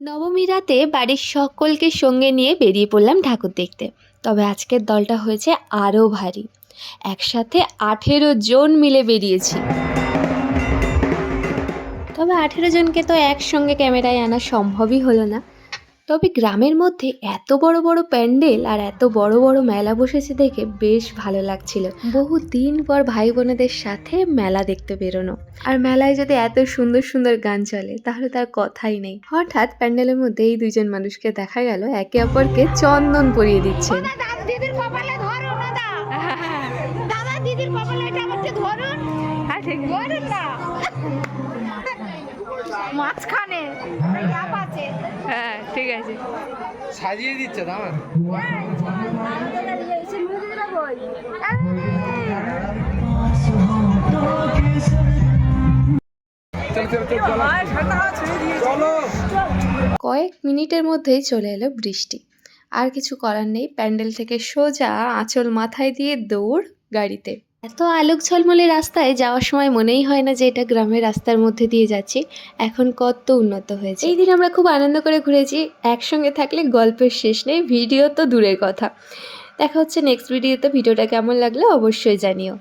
নবমী রাতে বাড়ির সকলকে সঙ্গে নিয়ে বেরিয়ে পড়লাম ঠাকুর দেখতে। তবে আজকের দলটা হয়েছে আরও ভারী। একসাথে আঠেরো জন মিলে বেরিয়েছি। তবে আঠেরো জনকে তো একসঙ্গে ক্যামেরায় আনা সম্ভবই হলো না। তবে গ্রামের মধ্যে এত বড় বড় প্যান্ডেল আর এত বড় বড় মেলা বসেছে দেখে বেশ ভালো লাগছিল। বহু দিন পর ভাই বোনেদের সাথে মেলা দেখতে বেরোনো। আর মেলায় যদি এত সুন্দর সুন্দর গান চলে তাহলে তার কথাই নেই। হঠাৎ প্যান্ডেলের মধ্যে এই দুজন মানুষকে দেখা গেল একে অপরকে চন্দন পরিয়ে দিচ্ছেন দাদা দিদির কপালে ধরুন দাদা দাদা দিদির কপালে এটা আমাকে ধরুন। ধরুন না। মাঝখানে। হ্যাঁ ঠিক আছে। সাজিয়ে দিচ্ছে চলো। চলো। কয়েক মিনিটের মধ্যেই চলে এলো বৃষ্টি। আর কিছু করার নেই প্যান্ডেল থেকে সোজা আঁচল মাথায় দিয়ে দৌড় গাড়িতে। এত আলোক ঝলমলে রাস্তায় যাওয়ার সময় মনেই হয় না যে এটা গ্রামের রাস্তার মধ্যে দিয়ে যাচ্ছি। এখন কত উন্নত হয়েছে। এই দিন আমরা খুব আনন্দ করে ঘুরেছি। একসঙ্গে থাকলে গল্পের শেষ নেই, ভিডিও তো দূরের কথা। দেখা হচ্ছে নেক্সট ভিডিওতে ভিডিওটা কেমন লাগল অবশ্যই জানিও।